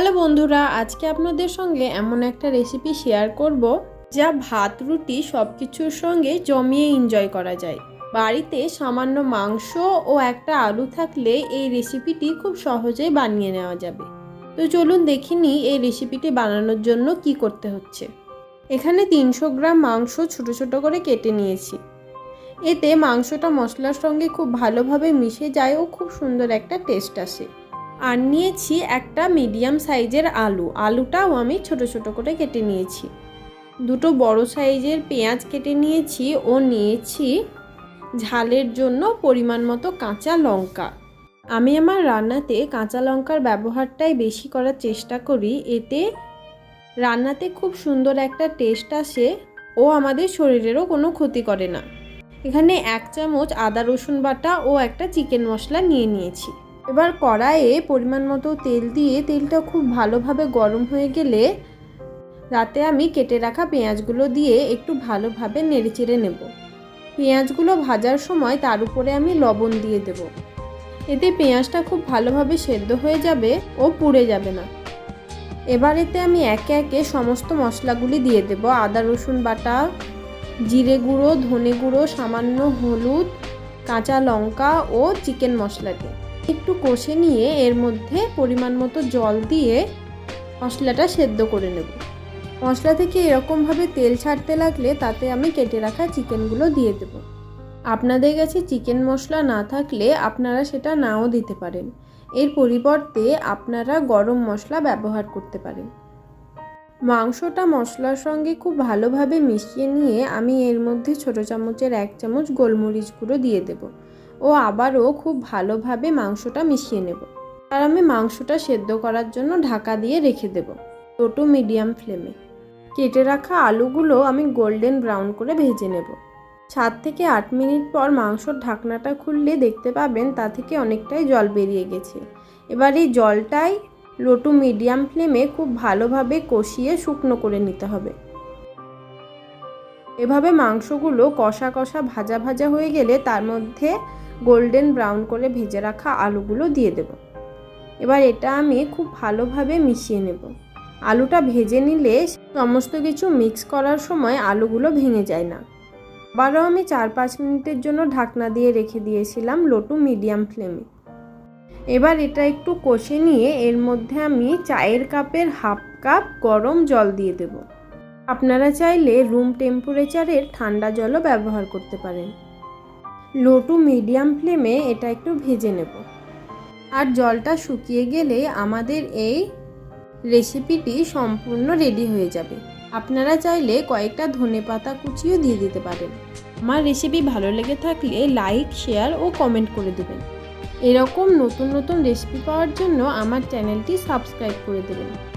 Hello বন্ধুরা, আজকে আপনাদের সঙ্গে এমন একটা রেসিপি শেয়ার করব যা ভাত, রুটি সব কিছুর সঙ্গে জমিয়ে এনজয় করা যায়। বাড়িতে সামান্য মাংস ও একটা আলু থাকলে এই রেসিপিটি খুব সহজেই বানিয়ে নেওয়া যাবে। তো চলুন দেখিনি এই রেসিপিটি বানানোর জন্য কি করতে হচ্ছে। এখানে তিনশো গ্রাম মাংস ছোট ছোট করে কেটে নিয়েছি। এতে মাংসটা মশলার সঙ্গে খুব ভালোভাবে মিশে যায় ও খুব সুন্দর একটা টেস্ট আসে। আর নিয়েছি একটা মিডিয়াম সাইজের আলু। আলুটাও আমি ছোট ছোট করে কেটে নিয়েছি। দুটো বড় সাইজের পেঁয়াজ কেটে নিয়েছি ও নিয়েছি ঝালের জন্য পরিমাণ মতো কাঁচা লঙ্কা। আমি আমার রান্নাতে কাঁচা লঙ্কার ব্যবহারটাই বেশি করার চেষ্টা করি। এতে রান্নাতে খুব সুন্দর একটা টেস্ট আসে ও আমাদের শরীরেরও কোনো ক্ষতি করে না। এখানে এক চামচ আদা রসুন বাটা ও একটা চিকেন মশলা নিয়ে নিয়েছি। এবার কড়াইয়ে পরিমাণ মতো তেল দিয়ে তেলটা খুব ভালোভাবে গরম হয়ে গেলে রাতে আমি কেটে রাখা পেঁয়াজগুলো দিয়ে একটু ভালোভাবে নেড়েচেড়ে নেব। পেঁয়াজগুলো ভাজার সময় তার উপরে আমি লবণ দিয়ে দেব। এতে পেঁয়াজটা খুব ভালোভাবে সেদ্ধ হয়ে যাবে ও পুড়ে যাবে না। এবার এতে আমি একে একে সমস্ত মশলাগুলি দিয়ে দেব। আদা, রসুন বাটা, জিরে গুঁড়ো, ধনে গুঁড়ো, সামান্য হলুদ, কাঁচা লঙ্কা ও চিকেন মশলাটি। একটু কষে নিয়ে এর মধ্যে পরিমাণ মতো জল দিয়ে মশলাটা সেদ্ধ করে নেব। মশলা থেকে এরকমভাবে তেল ছাড়তে লাগলে তাতে আমি কেটে রাখা চিকেনগুলো দিয়ে দেব। আপনাদের কাছে চিকেন মশলা না থাকলে আপনারা সেটা নাও দিতে পারেন। এর পরিবর্তে আপনারা গরম মশলা ব্যবহার করতে পারেন। মাংসটা মশলার সঙ্গে খুব ভালোভাবে মিশিয়ে নিয়ে আমি এর মধ্যে ছোট চামচের এক চামচ গোলমরিচ গুঁড়ো দিয়ে দেব। ও আবারও খুব ভালোভাবে মাংসটা মিশিয়ে নেব। আর আমি মাংসটা সেদ্ধ করার জন্য ঢাকা দিয়ে রেখে দেব লো টু মিডিয়াম ফ্লেমে। কেটে রাখা আলুগুলো আমি গোল্ডেন ব্রাউন করে ভেজে নেব। সাত থেকে আট মিনিট পর মাংসর ঢাকনাটা খুললে দেখতে পাবেন তা থেকে অনেকটাই জল বেরিয়ে গেছে। এবার এই জলটাই লো মিডিয়াম ফ্লেমে খুব ভালোভাবে কষিয়ে শুকনো করে নিতে হবে। এভাবে মাংসগুলো কষা কষা ভাজা ভাজা হয়ে গেলে তার মধ্যে গোল্ডেন ব্রাউন করে ভেজে রাখা আলুগুলো দিয়ে দেব। এবার এটা আমি খুব ভালোভাবে মিশিয়ে নেব। আলুটা ভেজে নিলে সমস্ত কিছু মিক্স করার সময় আলুগুলো ভেঙে যায় না। আবারও আমি চার পাঁচ মিনিটের জন্য ঢাকনা দিয়ে রেখে দিয়েছিলাম লো টু মিডিয়াম ফ্লেমে এবার এটা একটু কষে নিয়ে এর মধ্যে আমি চায়ের কাপের হাফ কাপ গরম জল দিয়ে দেব। আপনারা চাইলে রুম টেম্পারেচারের ঠান্ডা জলও ব্যবহার করতে পারেন। লো টু মিডিয়াম ফ্লেমে এটা একটু ভেজে নেব। আর জলটা শুকিয়ে গেলে আমাদের এই রেসিপিটি সম্পূর্ণ রেডি হয়ে যাবে। আপনারা চাইলে কয়েকটা ধনে পাতা কুচিও দিয়ে দিতে পারেন। আমার রেসিপি ভালো লেগে থাকলে লাইক, শেয়ার ও কমেন্ট করে দেবেন। এরকম নতুন নতুন রেসিপি পাওয়ার জন্য আমার চ্যানেলটি সাবস্ক্রাইব করে দেবেন।